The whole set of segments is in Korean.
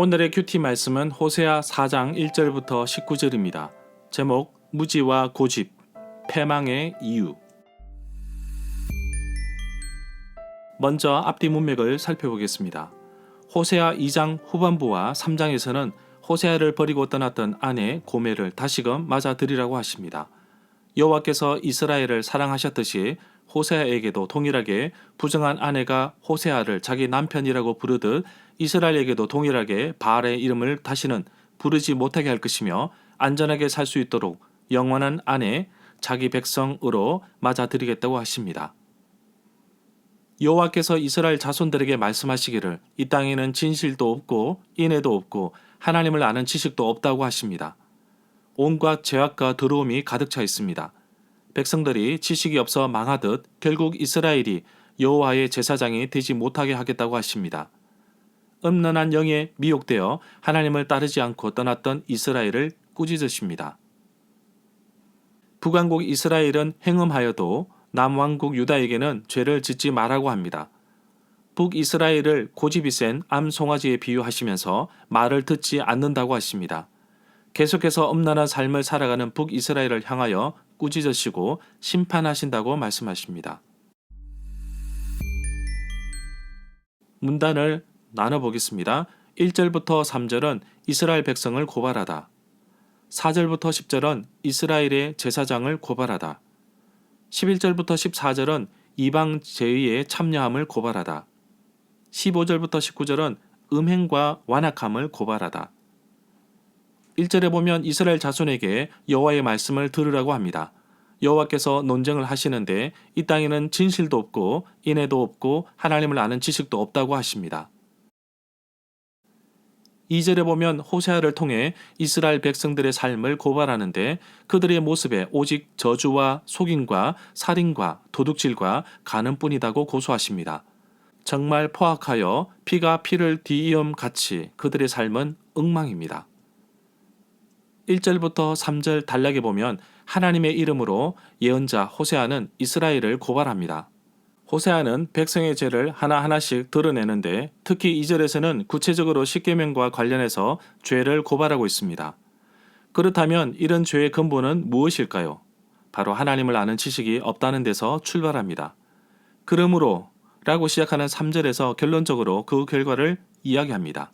오늘의 큐티 말씀은 호세아 4장 1절부터 19절입니다. 제목 무지와 고집 패망의 이유 먼저 앞뒤 문맥을 살펴보겠습니다. 호세아 2장 후반부와 3장에서는 호세아를 버리고 떠났던 아내 고멜을 다시금 맞아들이라고 하십니다. 여호와께서 이스라엘을 사랑하셨듯이 호세아에게도 동일하게 부정한 아내가 호세아를 자기 남편이라고 부르듯 이스라엘에게도 동일하게 바알의 이름을 다시는 부르지 못하게 할 것이며 안전하게 살 수 있도록 영원한 아내 자기 백성으로 맞아들이겠다고 하십니다. 여호와께서 이스라엘 자손들에게 말씀하시기를 이 땅에는 진실도 없고 인애도 없고 하나님을 아는 지식도 없다고 하십니다. 온갖 죄악과 더러움이 가득 차 있습니다. 백성들이 지식이 없어 망하듯 결국 이스라엘이 여호와의 제사장이 되지 못하게 하겠다고 하십니다. 음란한 영에 미혹되어 하나님을 따르지 않고 떠났던 이스라엘을 꾸짖으십니다. 북왕국 이스라엘은 행음하여도 남왕국 유다에게는 죄를 짓지 말라고 합니다. 북이스라엘을 고집이 센 암송아지에 비유하시면서 말을 듣지 않는다고 하십니다. 계속해서 엄란한 삶을 살아가는 북이스라엘을 향하여 꾸짖으시고 심판하신다고 말씀하십니다. 문단을 나눠보겠습니다. 1절부터 3절은 이스라엘 백성을 고발하다. 4절부터 10절은 이스라엘의 제사장을 고발하다. 11절부터 14절은 이방 제의에 참여함을 고발하다. 15절부터 19절은 음행과 완악함을 고발하다. 1절에 보면 이스라엘 자손에게 여호와의 말씀을 들으라고 합니다. 여호와께서 논쟁을 하시는데 이 땅에는 진실도 없고 인애도 없고 하나님을 아는 지식도 없다고 하십니다. 2절에 보면 호세아를 통해 이스라엘 백성들의 삶을 고발하는데 그들의 모습에 오직 저주와 속임과 살인과 도둑질과 가는뿐이다고 고소하십니다. 정말 포악하여 피가 피를 뒤이엄 같이 그들의 삶은 엉망입니다. 1절부터 3절 단락에 보면 하나님의 이름으로 예언자 호세아는 이스라엘을 고발합니다. 호세아는 백성의 죄를 하나하나씩 드러내는데 특히 2절에서는 구체적으로 십계명과 관련해서 죄를 고발하고 있습니다. 그렇다면 이런 죄의 근본은 무엇일까요? 바로 하나님을 아는 지식이 없다는 데서 출발합니다. 그러므로 라고 시작하는 3절에서 결론적으로 그 결과를 이야기합니다.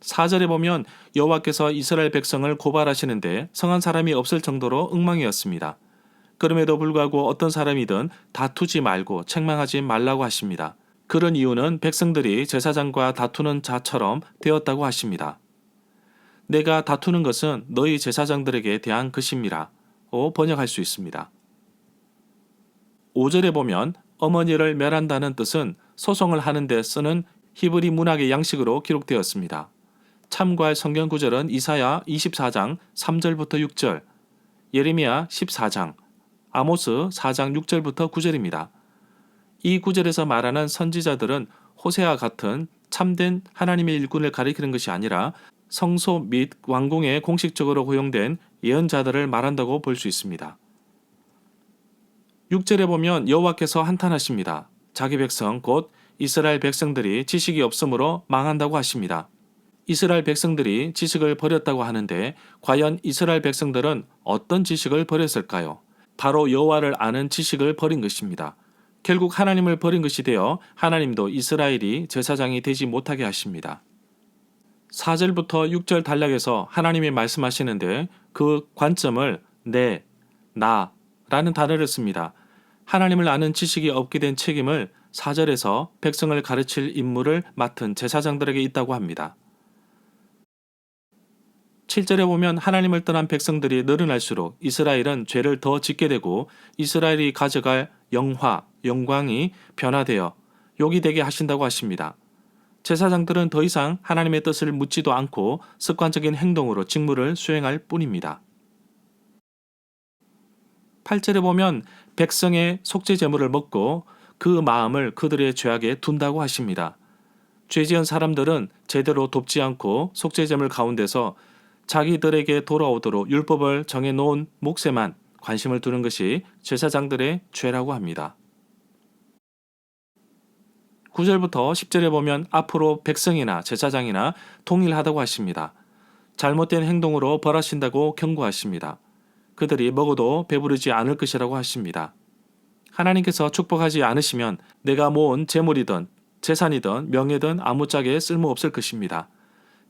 4절에 보면 여호와께서 이스라엘 백성을 고발하시는데 성한 사람이 없을 정도로 엉망이었습니다. 그럼에도 불구하고 어떤 사람이든 다투지 말고 책망하지 말라고 하십니다. 그런 이유는 백성들이 제사장과 다투는 자처럼 되었다고 하십니다. 내가 다투는 것은 너희 제사장들에게 대한 것입니다. 오 번역할 수 있습니다. 5절에 보면 어머니를 멸한다는 뜻은 소송을 하는데 쓰는 히브리 문학의 양식으로 기록되었습니다. 참고할 성경 구절은 이사야 24장 3절부터 6절, 예레미야 14장, 아모스 4장 6절부터 9절입니다. 이 구절에서 말하는 선지자들은 호세와 같은 참된 하나님의 일꾼을 가리키는 것이 아니라 성소 및 왕궁에 공식적으로 고용된 예언자들을 말한다고 볼 수 있습니다. 6절에 보면 여호와께서 한탄하십니다. 자기 백성 곧 이스라엘 백성들이 지식이 없으므로 망한다고 하십니다. 이스라엘 백성들이 지식을 버렸다고 하는데 과연 이스라엘 백성들은 어떤 지식을 버렸을까요? 바로 여호와를 아는 지식을 버린 것입니다. 결국 하나님을 버린 것이 되어 하나님도 이스라엘이 제사장이 되지 못하게 하십니다. 4절부터 6절 단락에서 하나님이 말씀하시는데 그 관점을 내, 나 라는 단어를 씁니다. 하나님을 아는 지식이 없게 된 책임을 4절에서 백성을 가르칠 임무를 맡은 제사장들에게 있다고 합니다. 7절에 보면 하나님을 떠난 백성들이 늘어날수록 이스라엘은 죄를 더 짓게 되고 이스라엘이 가져갈 영화, 영광이 변화되어 욕이 되게 하신다고 하십니다. 제사장들은 더 이상 하나님의 뜻을 묻지도 않고 습관적인 행동으로 직무를 수행할 뿐입니다. 8절에 보면 백성의 속죄 제물을 먹고 그 마음을 그들의 죄악에 둔다고 하십니다. 죄지은 사람들은 제대로 돕지 않고 속죄 제물 가운데서 자기들에게 돌아오도록 율법을 정해놓은 몫에만 관심을 두는 것이 제사장들의 죄라고 합니다. 9절부터 10절에 보면 앞으로 백성이나 제사장이나 통일하다고 하십니다. 잘못된 행동으로 벌하신다고 경고하십니다. 그들이 먹어도 배부르지 않을 것이라고 하십니다. 하나님께서 축복하지 않으시면 내가 모은 재물이든 재산이든 명예든 아무짝에 쓸모없을 것입니다.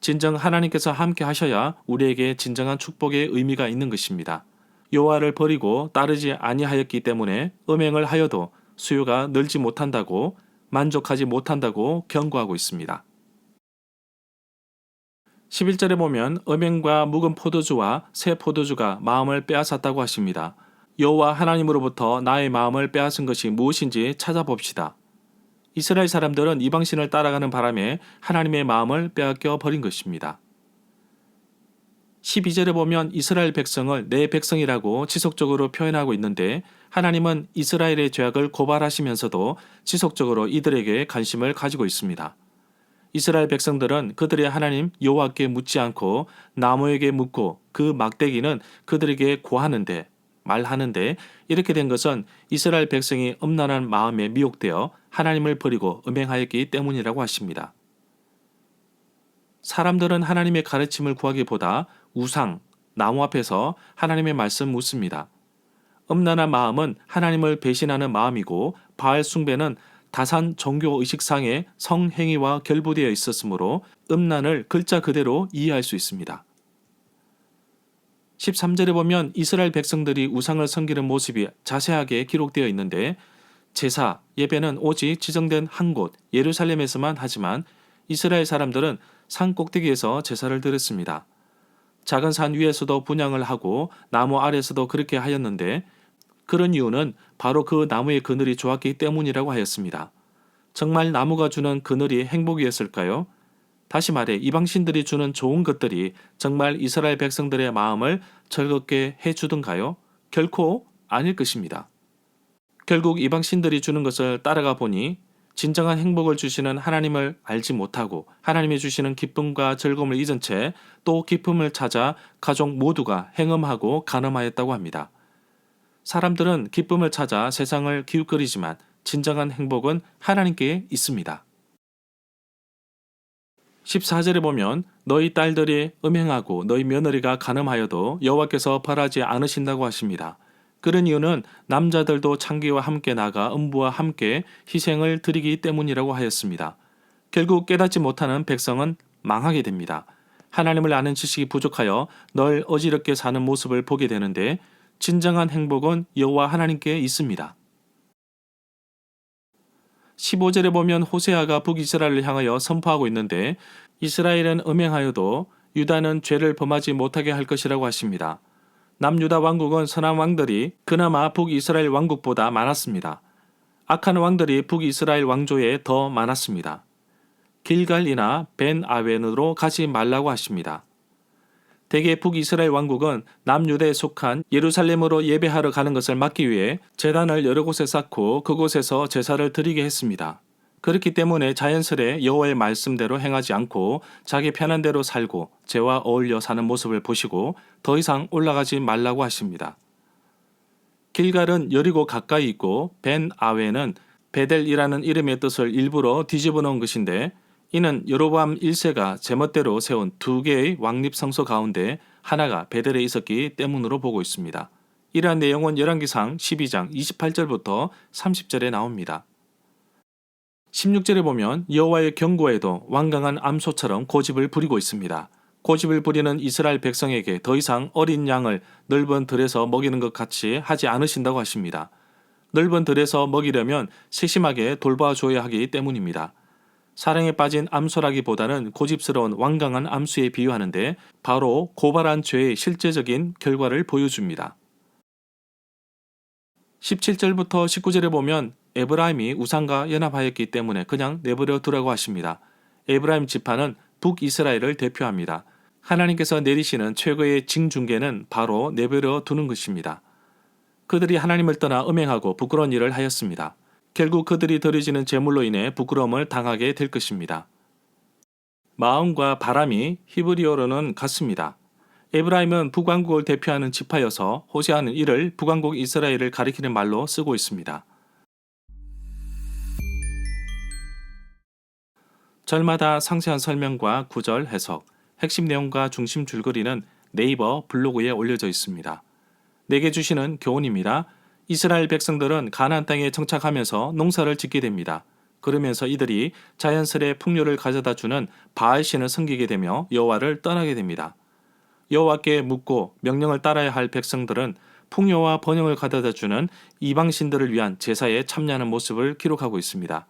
진정 하나님께서 함께 하셔야 우리에게 진정한 축복의 의미가 있는 것입니다. 여호와를 버리고 따르지 아니하였기 때문에 음행을 하여도 수요가 늘지 못한다고 만족하지 못한다고 경고하고 있습니다. 11절에 보면 음행과 묵은 포도주와 새 포도주가 마음을 빼앗았다고 하십니다. 여호와 하나님으로부터 나의 마음을 빼앗은 것이 무엇인지 찾아봅시다. 이스라엘 사람들은 이방신을 따라가는 바람에 하나님의 마음을 빼앗겨 버린 것입니다. 12절에 보면 이스라엘 백성을 내 백성이라고 지속적으로 표현하고 있는데 하나님은 이스라엘의 죄악을 고발하시면서도 지속적으로 이들에게 관심을 가지고 있습니다. 이스라엘 백성들은 그들의 하나님 여호와께 묻지 않고 나무에게 묻고 그 막대기는 그들에게 고하는데 말하는데 이렇게 된 것은 이스라엘 백성이 음란한 마음에 미혹되어 하나님을 버리고 음행하였기 때문이라고 하십니다. 사람들은 하나님의 가르침을 구하기보다 우상, 나무 앞에서 하나님의 말씀 묻습니다. 음란한 마음은 하나님을 배신하는 마음이고 바알 숭배는 다산 종교 의식상의 성행위와 결부되어 있었으므로 음란을 글자 그대로 이해할 수 있습니다. 13절에 보면 이스라엘 백성들이 우상을 섬기는 모습이 자세하게 기록되어 있는데 제사, 예배는 오직 지정된 한 곳 예루살렘에서만 하지만 이스라엘 사람들은 산 꼭대기에서 제사를 드렸습니다. 작은 산 위에서도 분양을 하고 나무 아래서도 그렇게 하였는데 그런 이유는 바로 그 나무의 그늘이 좋았기 때문이라고 하였습니다. 정말 나무가 주는 그늘이 행복이었을까요? 다시 말해 이방신들이 주는 좋은 것들이 정말 이스라엘 백성들의 마음을 즐겁게 해주던가요? 결코 아닐 것입니다. 결국 이방신들이 주는 것을 따라가 보니 진정한 행복을 주시는 하나님을 알지 못하고 하나님이 주시는 기쁨과 즐거움을 잊은 채 또 기쁨을 찾아 가족 모두가 행음하고 간음하였다고 합니다. 사람들은 기쁨을 찾아 세상을 기웃거리지만 진정한 행복은 하나님께 있습니다. 14절에 보면 너희 딸들이 음행하고 너희 며느리가 간음하여도 여호와께서 벌하지 않으신다고 하십니다. 그런 이유는 남자들도 창기와 함께 나가 음부와 함께 희생을 드리기 때문이라고 하였습니다. 결국 깨닫지 못하는 백성은 망하게 됩니다. 하나님을 아는 지식이 부족하여 널 어지럽게 사는 모습을 보게 되는데 진정한 행복은 여호와 하나님께 있습니다. 15절에 보면 호세아가 북이스라엘을 향하여 선포하고 있는데 이스라엘은 음행하여도 유다는 죄를 범하지 못하게 할 것이라고 하십니다. 남유다 왕국은 선한 왕들이 그나마 북이스라엘 왕국보다 많았습니다. 악한 왕들이 북이스라엘 왕조에 더 많았습니다. 길갈이나 벤 아웬으로 가지 말라고 하십니다. 대개 북이스라엘 왕국은 남유대에 속한 예루살렘으로 예배하러 가는 것을 막기 위해 재단을 여러 곳에 쌓고 그곳에서 제사를 드리게 했습니다. 그렇기 때문에 자연스레 여호와의 말씀대로 행하지 않고 자기 편한 대로 살고 죄와 어울려 사는 모습을 보시고 더 이상 올라가지 말라고 하십니다. 길갈은 여리고 가까이 있고 벤 아웨는 베델이라는 이름의 뜻을 일부러 뒤집어 놓은 것인데 이는 여로보암 1세가 제멋대로 세운 두 개의 왕립 성소 가운데 하나가 베델에 있었기 때문으로 보고 있습니다. 이러한 내용은 열왕기상 12장 28절부터 30절에 나옵니다. 16절에 보면 여호와의 경고에도 완강한 암소처럼 고집을 부리고 있습니다. 고집을 부리는 이스라엘 백성에게 더 이상 어린 양을 넓은 들에서 먹이는 것 같이 하지 않으신다고 하십니다. 넓은 들에서 먹이려면 세심하게 돌봐줘야 하기 때문입니다. 사랑에 빠진 암소라기보다는 고집스러운 완강한 암수에 비유하는데 바로 고발한 죄의 실제적인 결과를 보여줍니다. 17절부터 19절에 보면 에브라임이 우상과 연합하였기 때문에 그냥 내버려 두라고 하십니다. 에브라임 지파는 북이스라엘을 대표합니다. 하나님께서 내리시는 최고의 징중계는 바로 내버려 두는 것입니다. 그들이 하나님을 떠나 음행하고 부끄러운 일을 하였습니다. 결국 그들이 더해지는 재물로 인해 부끄러움을 당하게 될 것입니다. 마음과 바람이 히브리어로는 같습니다. 에브라임은 북왕국을 대표하는 지파여서 호세아는 이를 북왕국 이스라엘을 가리키는 말로 쓰고 있습니다. 절마다 상세한 설명과 구절 해석, 핵심 내용과 중심 줄거리는 네이버 블로그에 올려져 있습니다. 내게 주시는 교훈입니다. 이스라엘 백성들은 가나안 땅에 정착하면서 농사를 짓게 됩니다. 그러면서 이들이 자연스레 풍요를 가져다 주는 바알 신을 섬기게 되며 여호와를 떠나게 됩니다. 여호와께 묻고 명령을 따라야 할 백성들은 풍요와 번영을 가져다 주는 이방 신들을 위한 제사에 참여하는 모습을 기록하고 있습니다.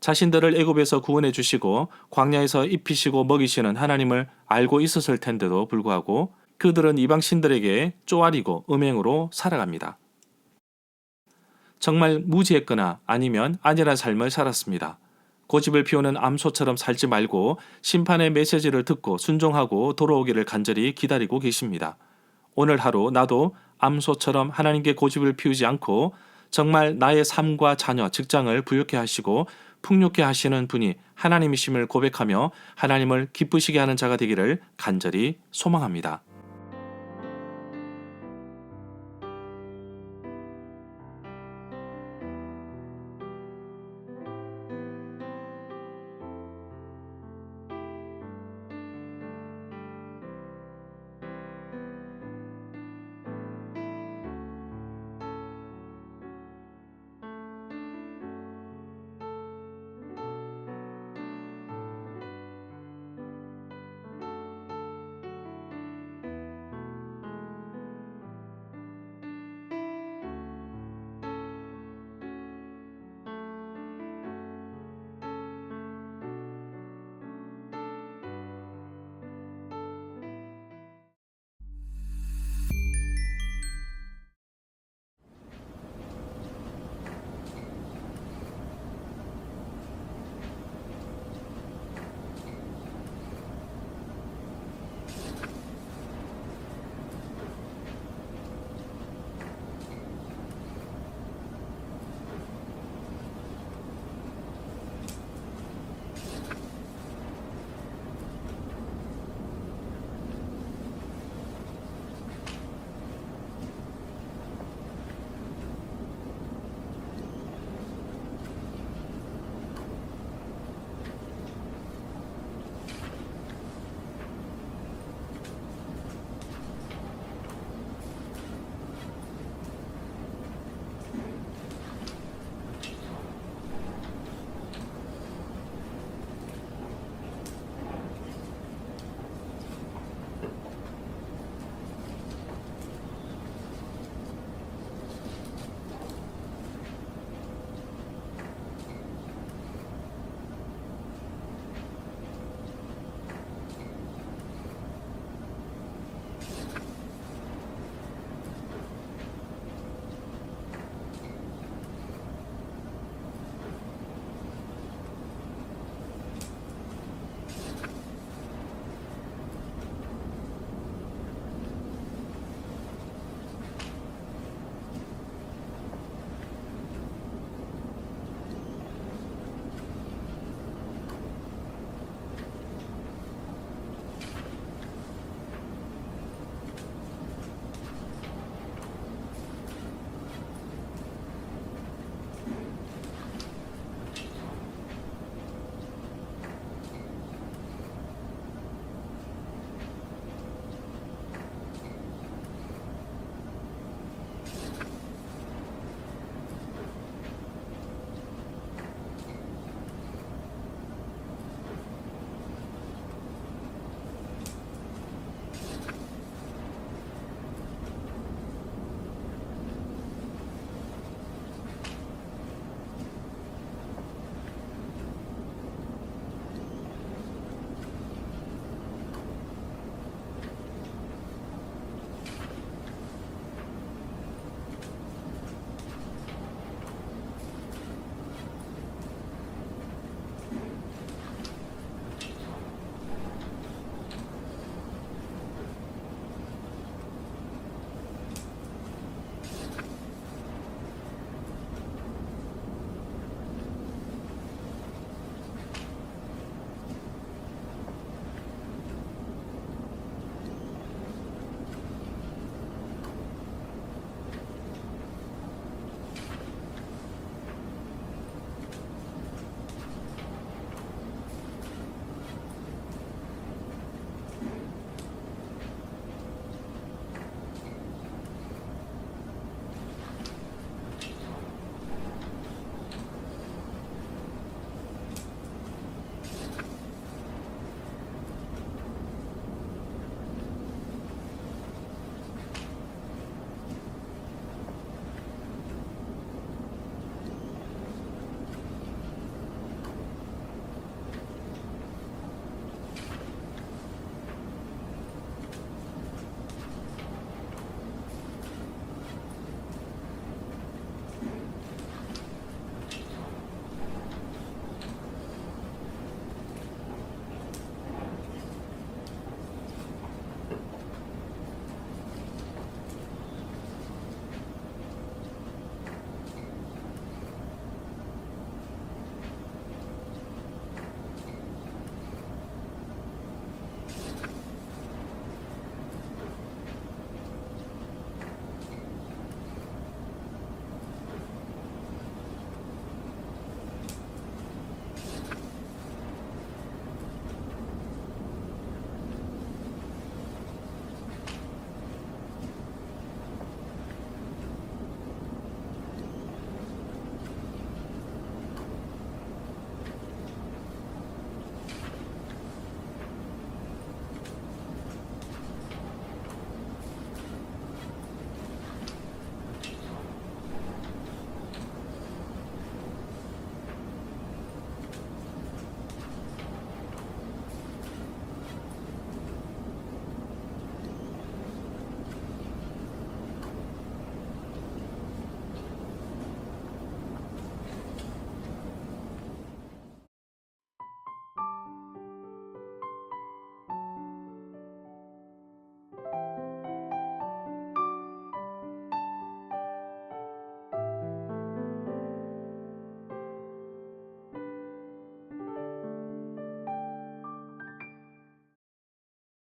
자신들을 애굽에서 구원해 주시고 광야에서 입히시고 먹이시는 하나님을 알고 있었을 텐데도 불구하고 그들은 이방 신들에게 쪼아리고 음행으로 살아갑니다. 정말 무지했거나 아니면 아니란 삶을 살았습니다. 고집을 피우는 암소처럼 살지 말고 심판의 메시지를 듣고 순종하고 돌아오기를 간절히 기다리고 계십니다. 오늘 하루 나도 암소처럼 하나님께 고집을 피우지 않고 정말 나의 삶과 자녀, 직장을 부유케 하시고 풍요케 하시는 분이 하나님이심을 고백하며 하나님을 기쁘시게 하는 자가 되기를 간절히 소망합니다.